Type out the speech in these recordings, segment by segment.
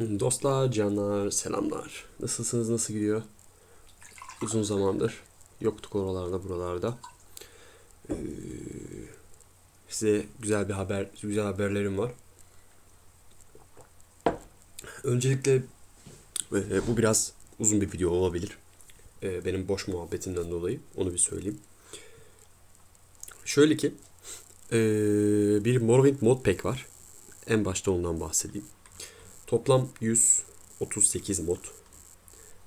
Dostlar, canlar, selamlar. Nasılsınız, nasıl gidiyor? Uzun zamandır yoktuk oralarda, buralarda. Ee, size güzel bir haber, güzel haberlerim var. Öncelikle e, bu biraz uzun bir video olabilir. E, benim boş muhabbetinden dolayı onu bir söyleyeyim. Şöyle ki e, bir Morrowind mod pack var. En başta ondan bahsedeyim. Toplam 138 mod.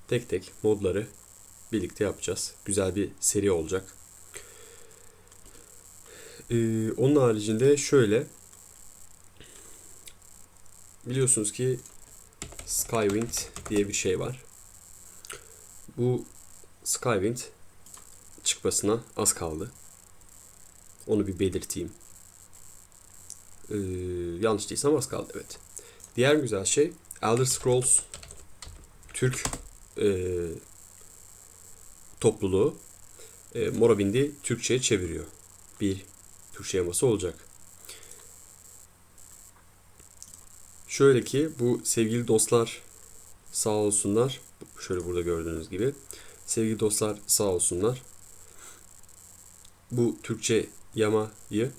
Tek tek modları birlikte yapacağız. Güzel bir seri olacak. Ee, onun haricinde şöyle biliyorsunuz ki Skywind diye bir şey var. Bu Skywind çıkmasına az kaldı. Onu bir belirteyim. Ee, yanlış değilsem az kaldı evet. Diğer güzel şey Elder Scrolls Türk e, topluluğu e, Morrowind'i Türkçe'ye çeviriyor. Bir Türkçe yaması olacak. Şöyle ki bu sevgili dostlar sağ olsunlar. Şöyle burada gördüğünüz gibi. Sevgili dostlar sağ olsunlar. Bu Türkçe yamayı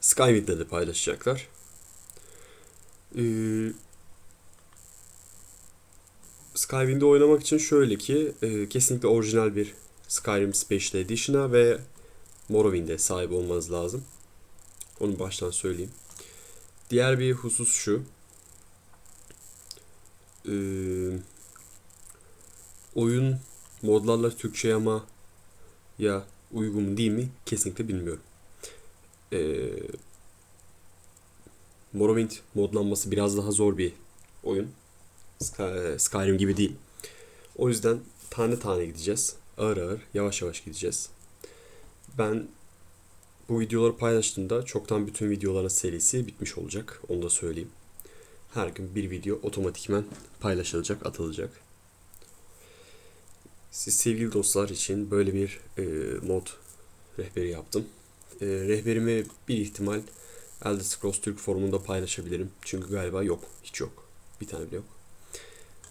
Skywind'le de paylaşacaklar. Ee, Skywind'i oynamak için şöyle ki e, kesinlikle orijinal bir Skyrim Special Edition'a ve Morrowind'e sahip olmanız lazım. Onu baştan söyleyeyim. Diğer bir husus şu. Ee, oyun modlarla Türkçe ama ya uygun değil mi kesinlikle bilmiyorum. Ee, Morrowind modlanması biraz daha zor bir oyun. Skyrim gibi değil. O yüzden tane tane gideceğiz. Ağır ağır, yavaş yavaş gideceğiz. Ben bu videoları paylaştığımda çoktan bütün videoların serisi bitmiş olacak. Onu da söyleyeyim. Her gün bir video otomatikmen paylaşılacak, atılacak. Siz sevgili dostlar için böyle bir e, mod rehberi yaptım. E, rehberimi bir ihtimal Elder Scrolls Türk forumunda paylaşabilirim. Çünkü galiba yok. Hiç yok. Bir tane bile yok.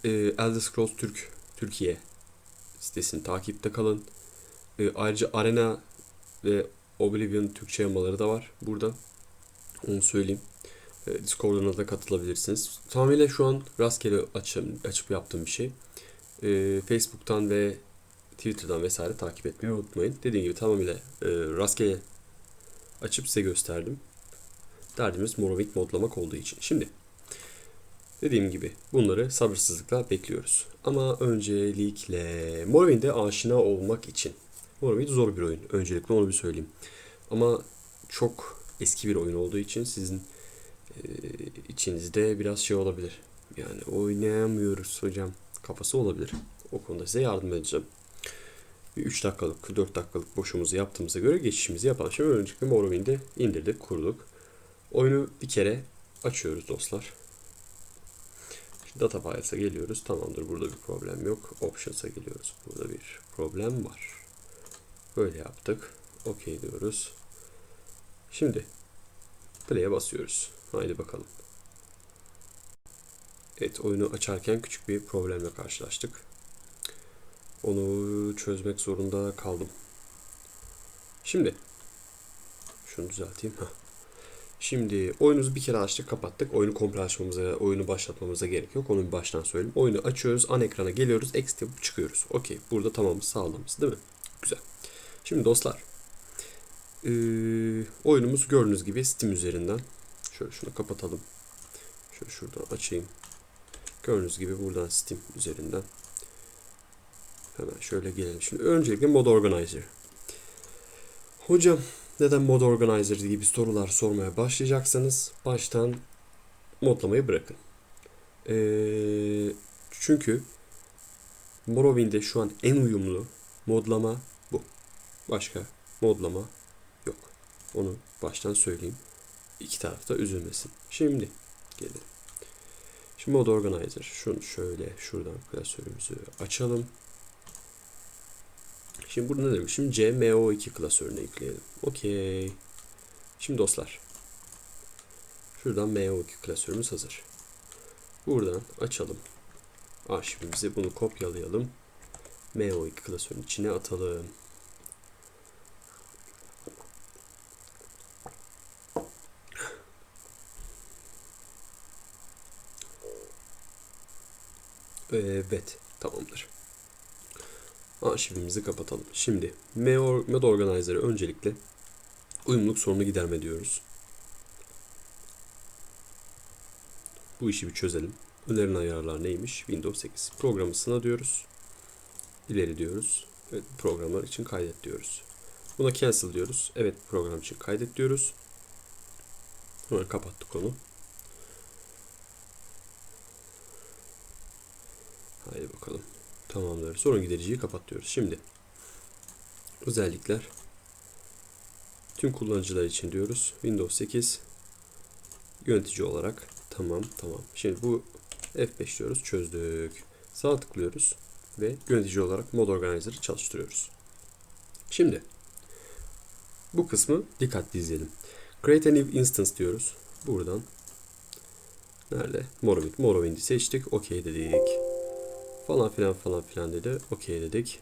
E, Elder Scrolls Türk Türkiye sitesini takipte kalın. E, ayrıca Arena ve Oblivion Türkçe yamaları da var burada. Onu söyleyeyim. E, Discord'una da katılabilirsiniz. Tamamıyla şu an rastgele açıp, açıp yaptığım bir şey. E, Facebook'tan ve Twitter'dan vesaire takip etmeyi unutmayın. Dediğim gibi tamamıyla e, rastgele açıp size gösterdim. Derdimiz Morrowind modlamak olduğu için. Şimdi dediğim gibi bunları sabırsızlıkla bekliyoruz. Ama öncelikle Morrowind'e aşina olmak için Morrowind zor bir oyun. Öncelikle onu bir söyleyeyim. Ama çok eski bir oyun olduğu için sizin e, içinizde biraz şey olabilir. Yani oynayamıyoruz hocam kafası olabilir. O konuda size yardım edeceğim. 3 dakikalık, 4 dakikalık boşumuzu yaptığımıza göre geçişimizi yapalım. Şimdi öncelikle Morrowind'i indirdik, kurduk. Oyunu bir kere açıyoruz dostlar. Data Files'a geliyoruz. Tamamdır burada bir problem yok. Options'a geliyoruz. Burada bir problem var. Böyle yaptık. OK diyoruz. Şimdi play'e basıyoruz. Haydi bakalım. Evet oyunu açarken küçük bir problemle karşılaştık. Onu çözmek zorunda kaldım. Şimdi şunu düzelteyim. Heh. Şimdi oyunuzu bir kere açtık kapattık. Oyunu komple açmamıza, oyunu başlatmamıza gerek yok. Onu bir baştan söyleyeyim. Oyunu açıyoruz. An ekrana geliyoruz. Exit yapıp çıkıyoruz. Okey. Burada tamamız sağlamız değil mi? Güzel. Şimdi dostlar. Ee, oyunumuz gördüğünüz gibi Steam üzerinden. Şöyle şunu kapatalım. Şöyle şuradan açayım. Gördüğünüz gibi buradan Steam üzerinden. Hemen şöyle gelelim. Şimdi öncelikle Mod Organizer. Hocam neden Mod Organizer gibi sorular sormaya başlayacaksanız baştan modlamayı bırakın. Ee, çünkü Morrowind'e şu an en uyumlu modlama bu. Başka modlama yok. Onu baştan söyleyeyim. İki tarafta üzülmesin. Şimdi gelelim. Şimdi Mod Organizer. Şunu şöyle şuradan klasörümüzü açalım. Şimdi burada ne demek? Şimdi CMO2 klasörüne yükleyelim. Okey. Şimdi dostlar. Şuradan MO2 klasörümüz hazır. Buradan açalım. Arşivimizi bunu kopyalayalım. MO2 klasörün içine atalım. Evet, tamamdır. Arşivimizi kapatalım. Şimdi Med Organizer'ı öncelikle uyumluluk sorunu giderme diyoruz. Bu işi bir çözelim. Önerilen ayarlar neymiş? Windows 8. Programı sına diyoruz. İleri diyoruz. Evet, programlar için kaydet diyoruz. Buna cancel diyoruz. Evet, program için kaydet diyoruz. Hemen kapattık onu. Haydi bakalım. Tamamdır. Sorun gidericiyi kapat diyoruz. Şimdi özellikler tüm kullanıcılar için diyoruz. Windows 8 yönetici olarak tamam tamam. Şimdi bu F5 diyoruz. Çözdük. Sağ tıklıyoruz ve yönetici olarak Mod Organizer'ı çalıştırıyoruz. Şimdi bu kısmı dikkatli izleyelim. Create a new instance diyoruz. Buradan nerede? Morrowind. Morrowind'i seçtik. OK dedik. Falan filan falan filan dedi. OK dedik.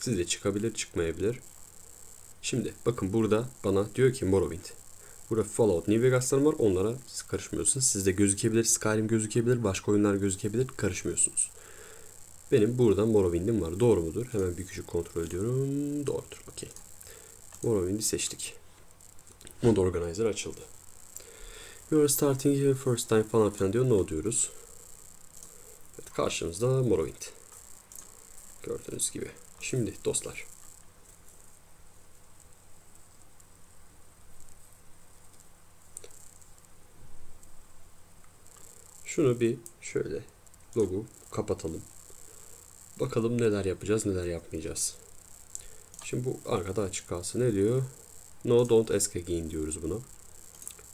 Sizde çıkabilir, çıkmayabilir. Şimdi bakın burada bana diyor ki Morrowind. Burada Fallout, New Vegas'lar var. Onlara karışmıyorsunuz. Sizde gözükebilir, Skyrim gözükebilir, başka oyunlar gözükebilir. Karışmıyorsunuz. Benim buradan Morrowind'im var. Doğru mudur? Hemen bir küçük kontrol ediyorum. Doğrudur. Okey. Morrowind'i seçtik. Mod Organizer açıldı. You are starting here first time falan filan diyor. No diyoruz. Karşımızda Morrowind. Gördüğünüz gibi. Şimdi dostlar. Şunu bir şöyle logo kapatalım. Bakalım neler yapacağız, neler yapmayacağız. Şimdi bu arkada açık kalsın. Ne diyor? No don't ask again diyoruz buna.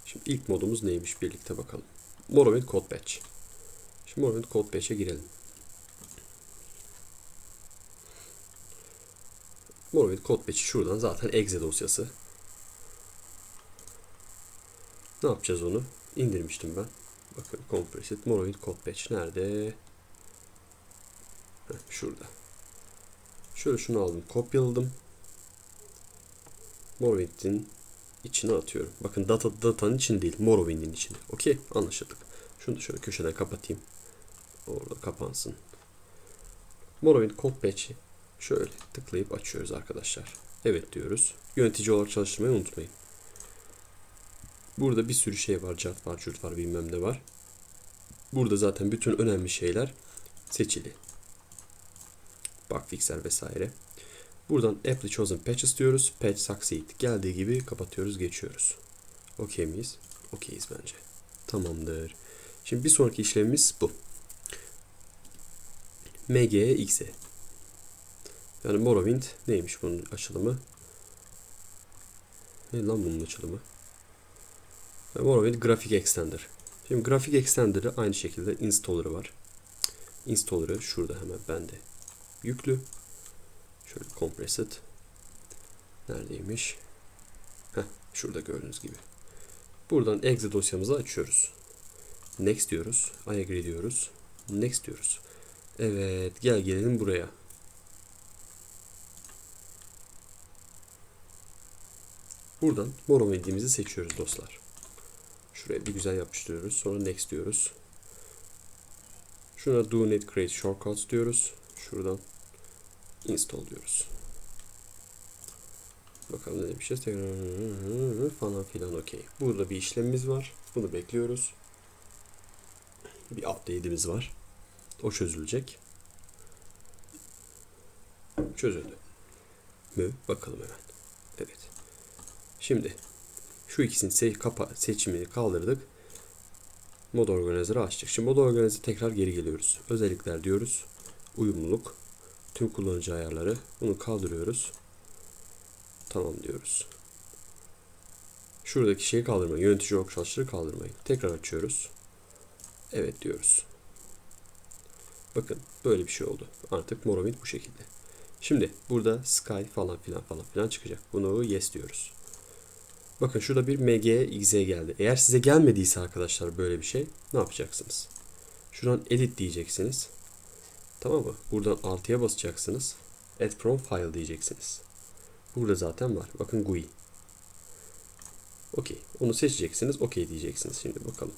Şimdi ilk modumuz neymiş birlikte bakalım. Morrowind Code Patch. Şimdi Morrowind Code Patch'e girelim. Morrowind Code Patch'i şuradan zaten exe dosyası. Ne yapacağız onu? İndirmiştim ben. Bakın Compressed Morrowind Code Patch nerede? Heh, şurada. Şöyle şunu aldım, kopyaladım. Morrowind'in içine atıyorum. Bakın data datanın için değil, Morrowind'in içine. Okey, anlaşıldık. Şunu da şöyle köşeden kapatayım. Kapansın. Morrowind Code Patch'i şöyle tıklayıp açıyoruz arkadaşlar. Evet diyoruz. Yönetici olarak çalıştırmayı unutmayın. Burada bir sürü şey var. Cart var, cürt var, bilmem ne var. Burada zaten bütün önemli şeyler seçili. Bug fixer vesaire. Buradan Apply Chosen Patches diyoruz. Patch Succeed. Geldiği gibi kapatıyoruz, geçiyoruz. Okey miyiz? Okeyiz bence. Tamamdır. Şimdi bir sonraki işlemimiz bu. MGX'e. Yani Morrowind neymiş bunun açılımı? Ne lan bunun açılımı? Morrowind Graphic Extender. Şimdi Graphic Extender'ı aynı şekilde installer'ı var. Installer'ı şurada hemen bende yüklü. Şöyle compressed. Neredeymiş? Heh, şurada gördüğünüz gibi. Buradan exe dosyamızı açıyoruz. Next diyoruz. I agree diyoruz. Next diyoruz. Evet gel gelelim buraya. Buradan Morrowind'imizi seçiyoruz dostlar. Şuraya bir güzel yapıştırıyoruz. Sonra next diyoruz. Şuna do net create shortcuts diyoruz. Şuradan install diyoruz. Bakalım ne demişiz. Tekrar falan filan okey. Burada bir işlemimiz var. Bunu bekliyoruz. Bir update'imiz var. O çözülecek. Çözüldü. Mü? Bakalım hemen. Evet. Şimdi şu ikisini se kapa seçimini kaldırdık. Mod Organizer'ı açtık. Şimdi Mod Organizer'ı tekrar geri geliyoruz. Özellikler diyoruz. Uyumluluk. Tüm kullanıcı ayarları. Bunu kaldırıyoruz. Tamam diyoruz. Şuradaki şeyi kaldırmayın. Yönetici ok çalıştırı kaldırmayın. Tekrar açıyoruz. Evet diyoruz. Bakın böyle bir şey oldu. Artık Morrowind bu şekilde. Şimdi burada Sky falan filan falan filan çıkacak. Bunu yes diyoruz. Bakın şurada bir MGXZ geldi. Eğer size gelmediyse arkadaşlar böyle bir şey ne yapacaksınız? Şuradan edit diyeceksiniz. Tamam mı? Buradan artıya basacaksınız. Add from file diyeceksiniz. Burada zaten var. Bakın GUI. Okey. Onu seçeceksiniz. Okey diyeceksiniz. Şimdi bakalım.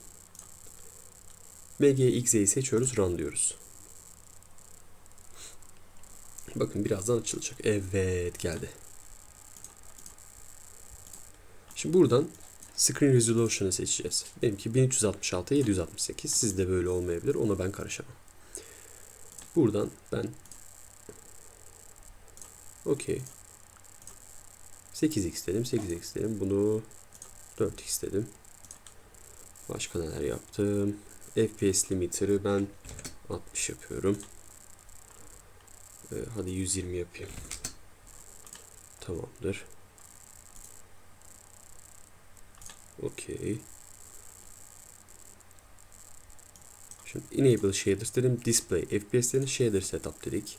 MGXZ'yi seçiyoruz. Run diyoruz. Bakın birazdan açılacak. Evet geldi. Şimdi buradan Screen Resolution'ı seçeceğiz. Benimki 1366 768. Sizde böyle olmayabilir. Ona ben karışamam. Buradan ben Okey. 8x dedim. 8x dedim. Bunu 4x dedim. Başka neler yaptım? FPS limiter'ı ben 60 yapıyorum. Ee, hadi 120 yapayım. Tamamdır. Okey. Şimdi enable shaders dedim. Display FPS'lerini shader setup dedik.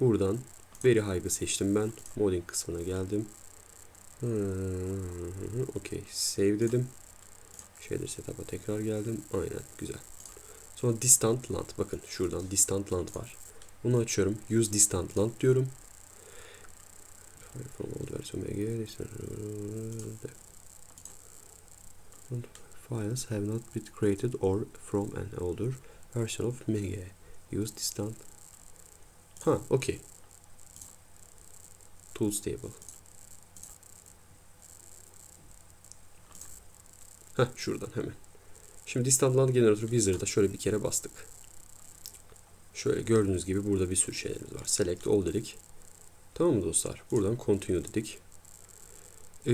Buradan very high'ı seçtim ben. Modding kısmına geldim. Hmm, Okey. Save dedim. Shader setup'a tekrar geldim. Aynen. Güzel. Sonra distant land. Bakın şuradan distant land var. Bunu açıyorum. Use distant land diyorum. Files have not been created or from an older version of Mega. Use distant. Ha, okey. Tools table. Heh, şuradan hemen. Şimdi distant land generator wizard'a şöyle bir kere bastık. Şöyle gördüğünüz gibi burada bir sürü şeylerimiz var. Select all dedik. Tamam mı dostlar? Buradan continue dedik. Ee,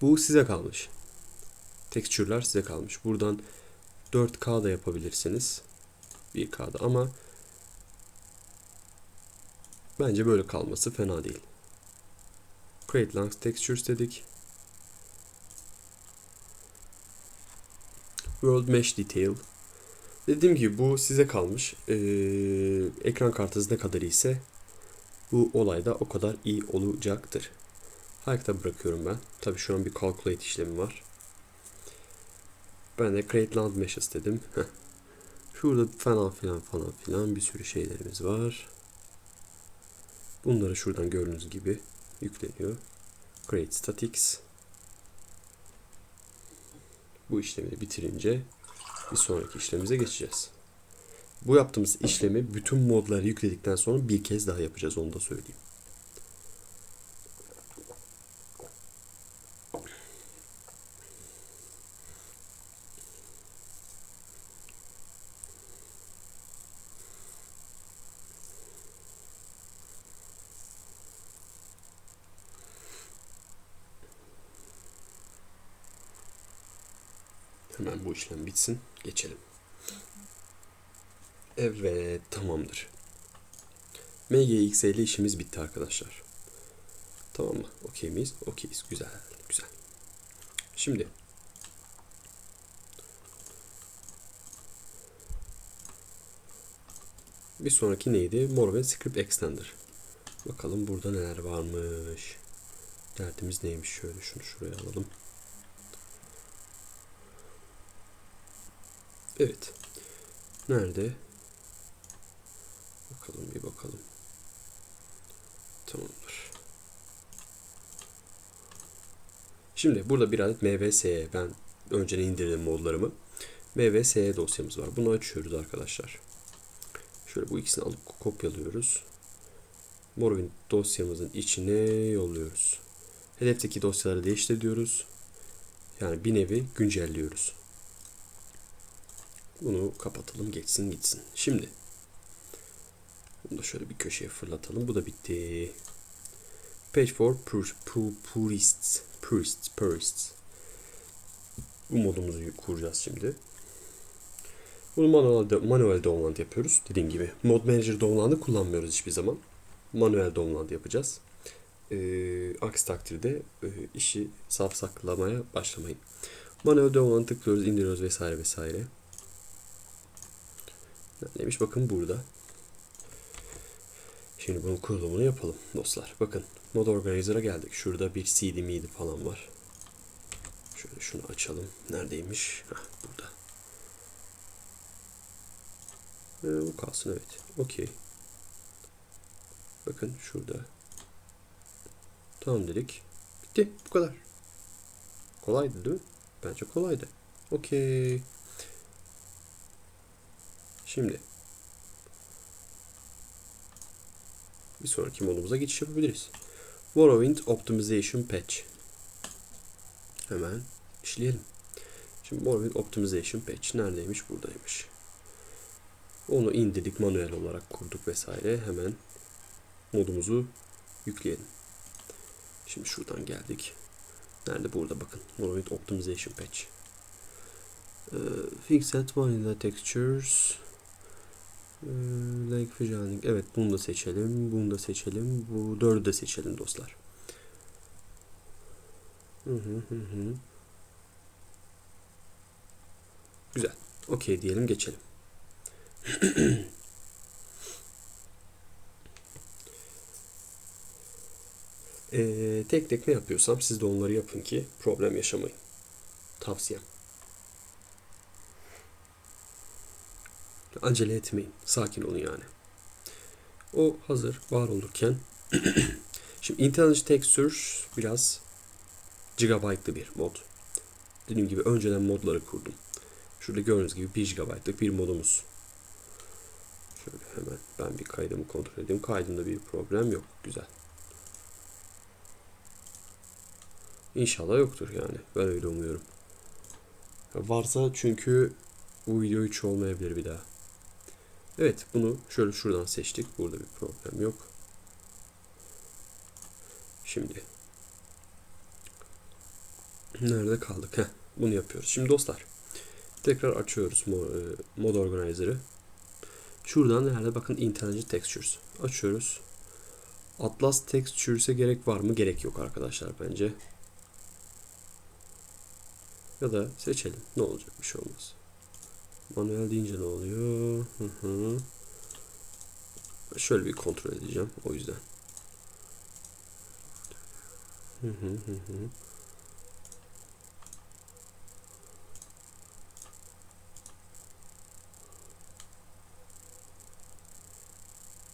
bu size kalmış. Texture'lar size kalmış. Buradan 4K da yapabilirsiniz. 1K'da ama bence böyle kalması fena değil. Create Langs Textures dedik. World Mesh Detail. Dediğim gibi bu size kalmış. Ee, ekran kartınız ne kadar iyiyse bu olayda o kadar iyi olacaktır. Harika bırakıyorum ben. Tabi şu an bir calculate işlemi var. Ben de create land meshes dedim. Şurada falan filan falan filan bir sürü şeylerimiz var. Bunları şuradan gördüğünüz gibi yükleniyor. Create statics. Bu işlemi bitirince bir sonraki işlemimize geçeceğiz. Bu yaptığımız işlemi bütün modları yükledikten sonra bir kez daha yapacağız onu da söyleyeyim. Hemen bu işlem bitsin. Geçelim. Evet tamamdır. MGX ile işimiz bitti arkadaşlar. Tamam mı? Okey miyiz? Okeyiz. Güzel. Güzel. Şimdi bir sonraki neydi? Morven Script Extender. Bakalım burada neler varmış. Derdimiz neymiş? Şöyle şunu şuraya alalım. Evet. Nerede? Bakalım bir bakalım. Tamamdır. Şimdi burada bir adet MVSE ben önceden indirdim modlarımı. MVSE dosyamız var. Bunu açıyoruz arkadaşlar. Şöyle bu ikisini alıp kopyalıyoruz. Morrowind dosyamızın içine yolluyoruz. Hedefteki dosyaları değiştir diyoruz. Yani bir nevi güncelliyoruz. Bunu kapatalım geçsin gitsin. Şimdi bunu da şöyle bir köşeye fırlatalım. Bu da bitti. Page for pur, pur, purists. Purists. Purists. Bu modumuzu kuracağız şimdi. Bunu manuel, manuel download yapıyoruz. Dediğim gibi mod manager download'ı kullanmıyoruz hiçbir zaman. Manuel download yapacağız. Ee, aksi takdirde e, işi saf saklamaya başlamayın. Manuel download tıklıyoruz, indiriyoruz vesaire vesaire. Neymiş bakın burada. Şimdi bunun kurulumunu yapalım dostlar. Bakın Mod Organizer'a geldik. Şurada bir CD MIDI falan var. Şöyle şunu açalım. Neredeymiş? Heh, burada. Ee, bu kalsın evet. Okey. Bakın şurada. Tamam dedik. Bitti. Bu kadar. Kolaydı değil mi? Bence kolaydı. Okey. Şimdi bir sonraki modumuza geçiş yapabiliriz. Morrowind Optimization Patch. Hemen işleyelim. Şimdi Morrowind Optimization Patch neredeymiş? Buradaymış. Onu indirdik manuel olarak kurduk vesaire. Hemen modumuzu yükleyelim. Şimdi şuradan geldik. Nerede? Burada bakın. Morrowind Optimization Patch. Ee, Fixed Vanilla Textures. Ee, Lake Fusioning. Evet bunu da seçelim. Bunu da seçelim. Bu dördü de seçelim dostlar. Hı hı hı hı. Güzel. Okey diyelim geçelim. Ee, tek tek ne yapıyorsam siz de onları yapın ki problem yaşamayın. Tavsiyem. Acele etmeyin. Sakin olun yani. O hazır var olurken şimdi Intelligent Textures biraz gigabyte'lı bir mod. Dediğim gibi önceden modları kurdum. Şurada gördüğünüz gibi 1 GB'lık bir modumuz. Şöyle hemen ben bir kaydımı kontrol edeyim. Kaydımda bir problem yok. Güzel. İnşallah yoktur yani. Ben öyle umuyorum. Varsa çünkü bu video hiç olmayabilir bir daha. Evet bunu şöyle şuradan seçtik. Burada bir problem yok. Şimdi nerede kaldık? Heh, bunu yapıyoruz. Şimdi dostlar tekrar açıyoruz mod organizer'ı. Şuradan nerede bakın intelligent textures açıyoruz. Atlas textures'e gerek var mı? Gerek yok arkadaşlar bence. Ya da seçelim. Ne olacak? Bir şey olmaz. Manuel deyince ne oluyor? Hı hı. Şöyle bir kontrol edeceğim. O yüzden. Hı hı hı hı.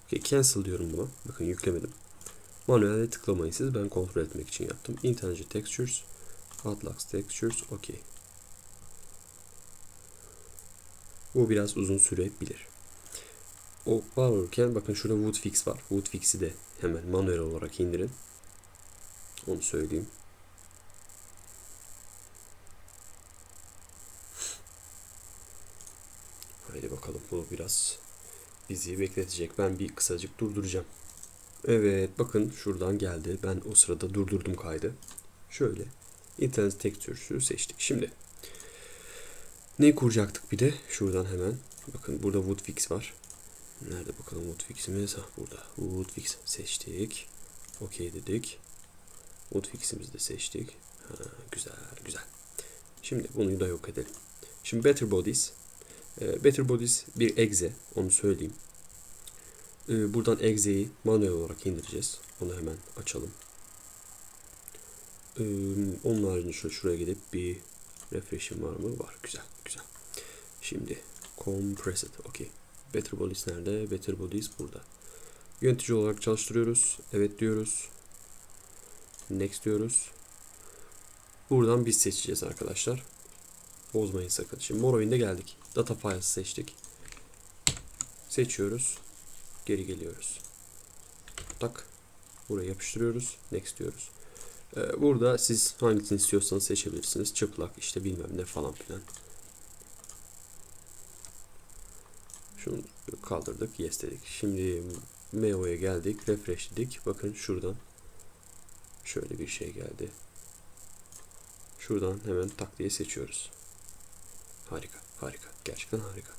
Okay, cancel diyorum buna. Bakın yüklemedim. Manuelde tıklamayın siz. Ben kontrol etmek için yaptım. Intelligent Textures, Atlas Textures, OK. Bu biraz uzun sürebilir. O var olurken bakın şurada Woodfix var. Woodfix'i de hemen manuel olarak indirin. Onu söyleyeyim. Haydi bakalım bu biraz bizi bekletecek. Ben bir kısacık durduracağım. Evet bakın şuradan geldi. Ben o sırada durdurdum kaydı. Şöyle internet texture'ü seçtik. Şimdi ne kuracaktık bir de? Şuradan hemen. Bakın burada Woodfix var. Nerede bakalım Woodfix'imiz? Ha burada. Woodfix seçtik. OK dedik. Woodfix'imizi de seçtik. Ha, güzel güzel. Şimdi bunu da yok edelim. Şimdi Better Bodies. Ee, Better Bodies bir exe. Onu söyleyeyim. Ee, buradan exe'yi manuel olarak indireceğiz. Onu hemen açalım. Ee, onun haricinde şöyle şuraya gidip bir refresh'im var mı? Var. Güzel. Şimdi compressed. Okey. Better Bodies nerede? Better Bodies burada. Yönetici olarak çalıştırıyoruz. Evet diyoruz. Next diyoruz. Buradan biz seçeceğiz arkadaşlar. Bozmayın sakın. Şimdi Morrowind'e geldik. Data Files seçtik. Seçiyoruz. Geri geliyoruz. Tak. Buraya yapıştırıyoruz. Next diyoruz. Ee, burada siz hangisini istiyorsanız seçebilirsiniz. Çıplak işte bilmem ne falan filan. Kaldırdık. Yes dedik. Şimdi Meo'ya geldik. Refresh dedik. Bakın şuradan şöyle bir şey geldi. Şuradan hemen tak diye seçiyoruz. Harika. Harika. Gerçekten harika.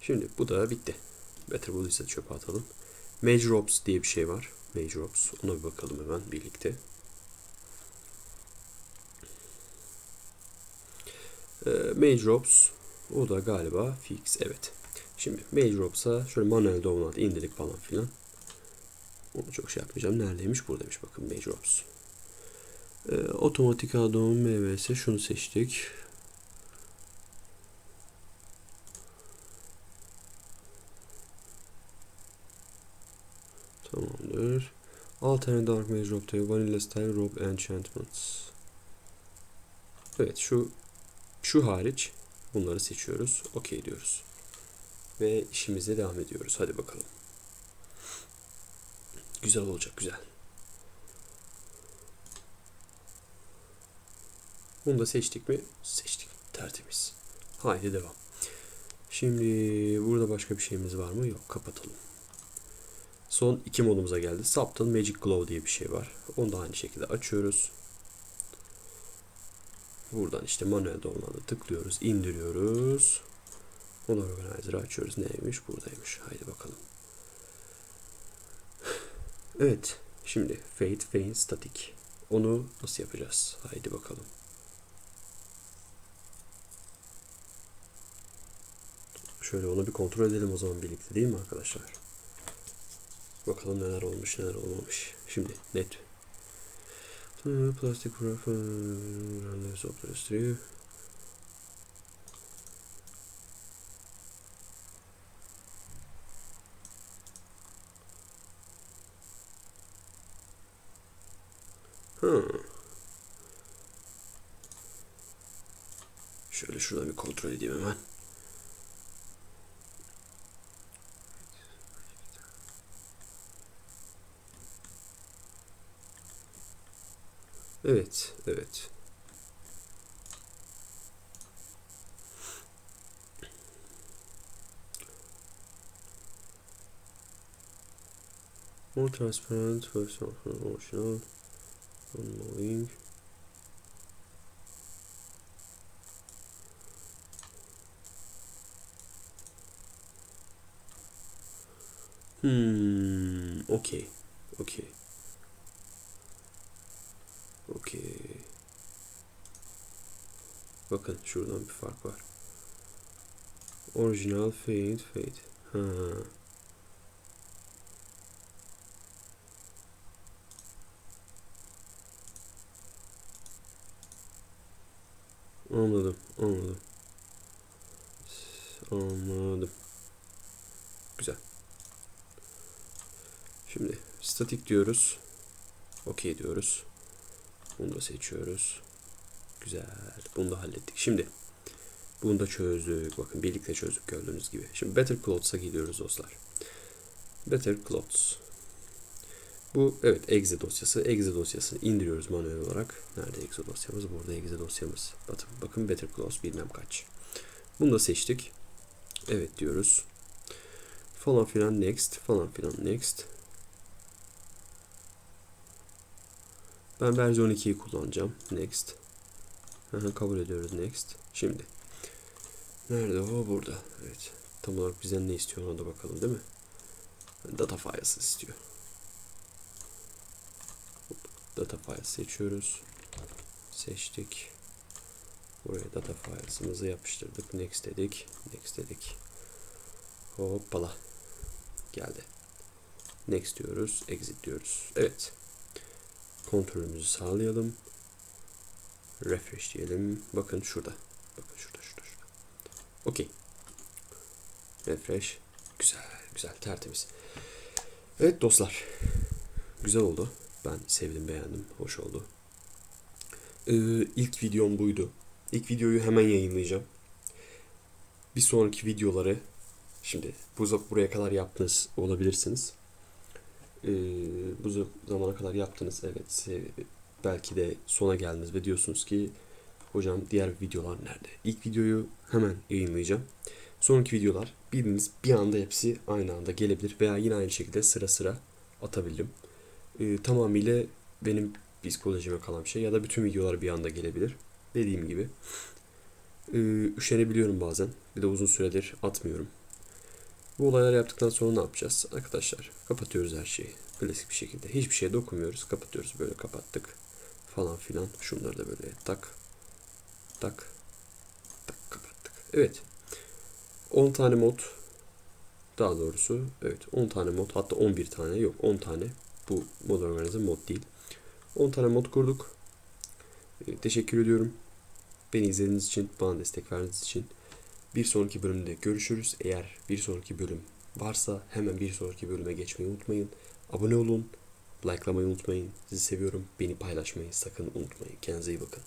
Şimdi bu da bitti. Better Bullets'e çöpe atalım. Major Ops diye bir şey var. Major Ops. Ona bir bakalım hemen birlikte. Ee, Major Ops o da galiba fix. Evet. Şimdi Major Ops'a şöyle manuel download indirdik falan filan. Onu çok şey yapmayacağım. Neredeymiş? Buradaymış. Bakın Major Ops. Ee, otomatik addon MVS. Şunu seçtik. Tamamdır. Alternate Dark Mage Tail, Vanilla Style Robe Enchantments. Evet şu şu hariç bunları seçiyoruz. Okey diyoruz. Ve işimize devam ediyoruz. Hadi bakalım. Güzel olacak güzel. Bunu da seçtik mi? Seçtik. Tertemiz. Haydi devam. Şimdi burada başka bir şeyimiz var mı? Yok. Kapatalım. Son iki modumuza geldi. Subtle Magic Glow diye bir şey var. Onu da aynı şekilde açıyoruz. Buradan işte manuel dolmalı tıklıyoruz, indiriyoruz. Onu Organizer'ı açıyoruz. Neymiş? Buradaymış. Haydi bakalım. Evet. Şimdi Fade, Feign, Static. Onu nasıl yapacağız? Haydi bakalım. Şöyle onu bir kontrol edelim o zaman birlikte değil mi arkadaşlar? Bakalım neler olmuş neler olmamış. Şimdi net. Plastik plastik Hmm. Şöyle şuradan bir kontrol edeyim hemen. Evet, evet. More transparent version original. Unmoving. Hmm, okay, okay. Okey. Bakın şuradan bir fark var. Orijinal fade fade. Ha. Diyoruz. Okey diyoruz. Bunu da seçiyoruz. Güzel. Bunu da hallettik. Şimdi bunu da çözdük. Bakın birlikte çözdük gördüğünüz gibi. Şimdi Better Clothes'a gidiyoruz dostlar. Better Clothes. Bu evet exe dosyası. Exe dosyasını indiriyoruz manuel olarak. Nerede exe dosyamız? Burada exe dosyamız. Bakın, Better Clothes bilmem kaç. Bunu da seçtik. Evet diyoruz. Falan filan next. Falan filan next. Ben versiyon 2'yi kullanacağım. Next. Kabul ediyoruz next. Şimdi. Nerede o? Burada. Evet. Tam olarak bizden ne istiyor ona da bakalım değil mi? Data files istiyor. Data files seçiyoruz. Seçtik. Buraya data files'ımızı yapıştırdık. Next dedik. Next dedik. Hoppala. Geldi. Next diyoruz. Exit diyoruz. Evet kontrolümüzü sağlayalım. Refresh diyelim. Bakın şurada. Bakın şurada şurada şurada. Okey. Refresh. Güzel güzel tertemiz. Evet dostlar. Güzel oldu. Ben sevdim beğendim. Hoş oldu. Ee, ilk videom buydu. İlk videoyu hemen yayınlayacağım. Bir sonraki videoları şimdi bu buraya kadar yaptınız olabilirsiniz e, bu zamana kadar yaptınız evet belki de sona geldiniz ve diyorsunuz ki hocam diğer videolar nerede? İlk videoyu hemen yayınlayacağım. Sonraki videolar biriniz bir anda hepsi aynı anda gelebilir veya yine aynı şekilde sıra sıra atabilirim. E, tamamıyla benim psikolojime kalan bir şey ya da bütün videolar bir anda gelebilir. Dediğim gibi. E, üşenebiliyorum bazen. Bir de uzun süredir atmıyorum. Bu olaylar yaptıktan sonra ne yapacağız? Arkadaşlar kapatıyoruz her şeyi. Klasik bir şekilde. Hiçbir şeye dokunmuyoruz. Kapatıyoruz. Böyle kapattık. Falan filan. Şunları da böyle tak. Tak. Tak kapattık. Evet. 10 tane mod daha doğrusu evet 10 tane mod hatta 11 tane yok 10 tane Bu Modern Organizer mod değil. 10 tane mod kurduk. E, teşekkür ediyorum. Beni izlediğiniz için, bana destek verdiğiniz için. Bir sonraki bölümde görüşürüz. Eğer bir sonraki bölüm varsa hemen bir sonraki bölüme geçmeyi unutmayın. Abone olun, likelamayı unutmayın. Sizi seviyorum. Beni paylaşmayı sakın unutmayın. Kendinize iyi bakın.